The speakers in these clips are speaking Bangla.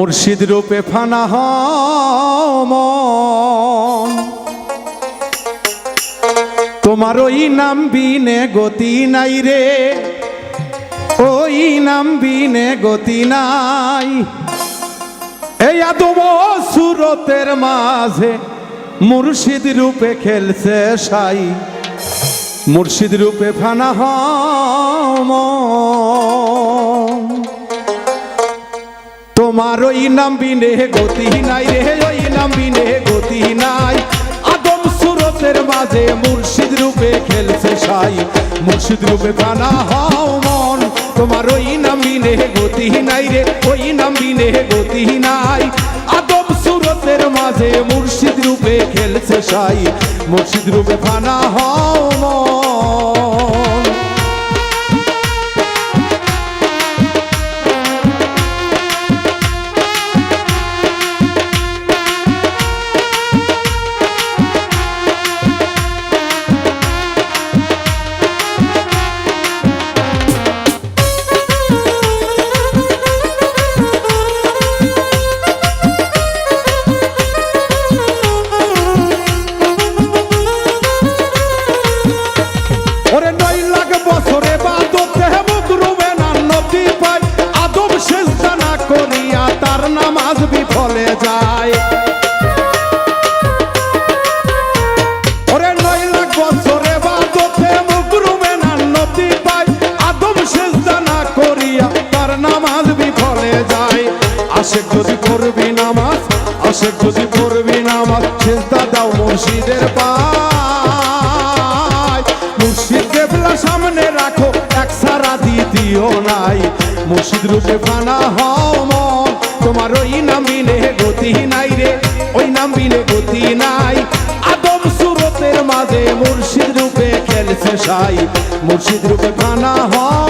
মুর্শিদ রূপে ফানা হম তোমার ওই নাম বিনে গতি নাই রে। ওই নাম বিনে গতি নাই। এই আদম সুরতের মাঝে মুর্শিদ রূপে খেলছে সাই। মুর্শিদ রূপে ফানা হম তোমার ওই নাম বিনে গতি নাই রে, ওই নাম বিনে গতি নাই। আদম সুরতের মাঝে মুর্শিদ রূপে খেলছে সাই। মুর্শিদ রূপে ফানা হও মন, তোমার ওই নাম বিনে গতি নাই রে, ওই নাম বিনে গতি নাই। আদম সুরতের মাঝে মুর্শিদ রূপে খেলছে সাই। মুর্শিদ রূপে ফানা হও মন ওরে নয় লাখ বছরে পায়। আদম সেজদা না নদী পায়। আদম সেজদা না করিয়া তার নামাজ বিফলে যদি করবি নামাজ, আশেক যদি করবি নামাজ সেজদা দাও মুর্শিদের পায় সামনে রাখো, এক সারা দ্বিতীয় নাই। মুর্শিদ রূপে ফানা হও মন, তোমার ওই নাম বিনে গতি নাই রে, ওই নাম বিনে গতি নাই। আদম সুরতের মাঝে মুর্শিদ রূপে খেলছে সাই, মুর্শিদ রূপে ফানা হও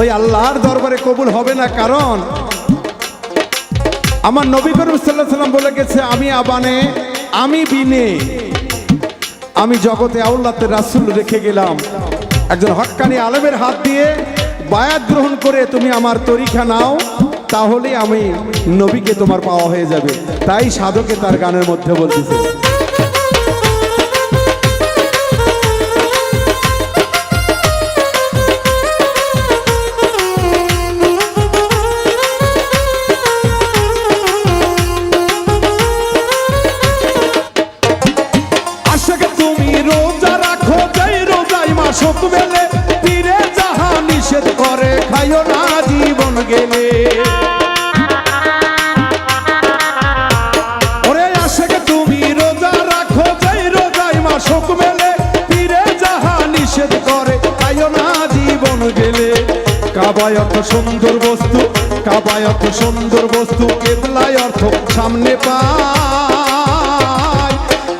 ওই আল্লাহর দরবারে কবুল হবে না, কারণ আমার নবী করিম সাল্লাহ সাল্লাম বলে গেছে, আমি আবানে, আমি বিনে, আমি জগতে আউল্লাতে রাসুল রেখে গেলাম। একজন হক্কানি আলমের হাত দিয়ে বায়াত গ্রহণ করে তুমি আমার তরিখা নাও তাহলে আমি নবীকে তোমার পাওয়া হয়ে যাবে। তাই সাধকে তার গানের মধ্যে বলতেছে। গেলে। ওরে তুমি রোজা রাখো, যাই রোজাই মাসক মেলে যাহা নিষেধ করে খাইও না জীবন গেলে। কাবায় অর্থ সুন্দর বস্তু কাবায় অর্থ সুন্দর বস্তু কেবলায় অর্থ সামনে পায়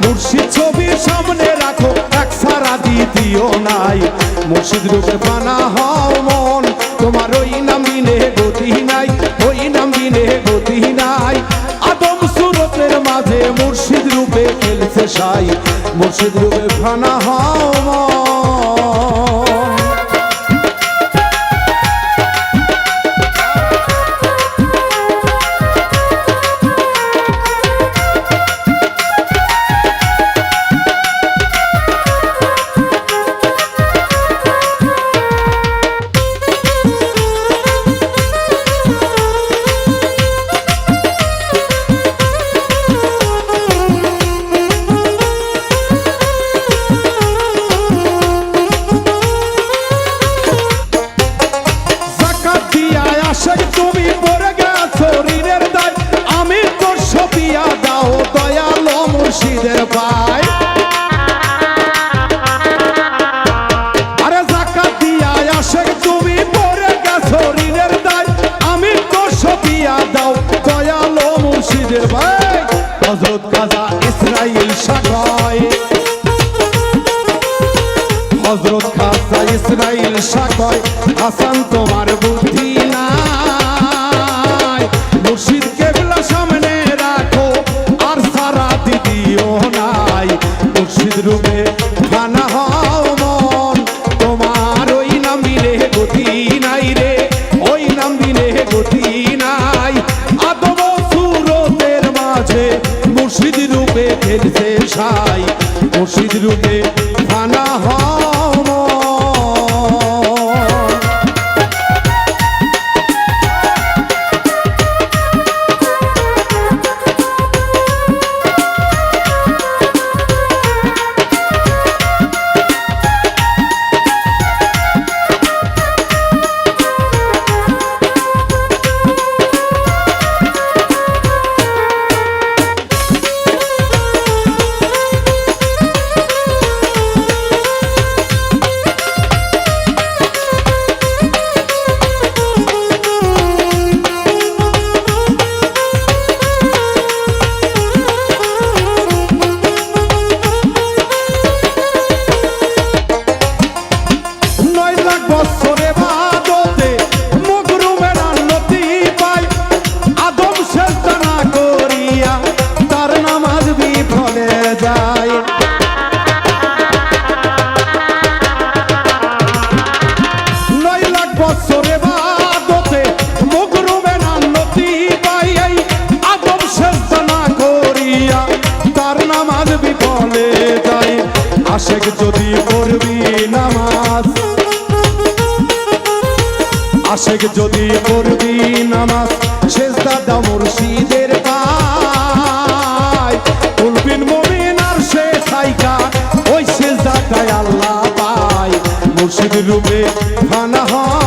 মুর্শিদ ছবি সামনে রাখো, এক সারা দ্বিতীয় নাই। মুর্শিদ রূপে পানা হও মন গতি নাই, ওই নাম বিনে গতি নাই। আদম সুরতের মাঝে মুর্শিদ রূপে খেলছে সাই। মুর্শিদ রূপে ফানা হও শহীদের ভাই। দিয়া দাও হজরত গাজা ইসরাইল সাকয় হজরত গাজা সাকয় হাসান তোমার মুর্শিদ রূপে বছর শেখ যদি পড়বি নামাজ শেষ দাদা মুর্শিদের পায় তুলবিন মমিন আর সে সাইকা, ওই শেষ দাদায় আল্লাহ পায়। মুর্শিদ রূপে ফানা হয়।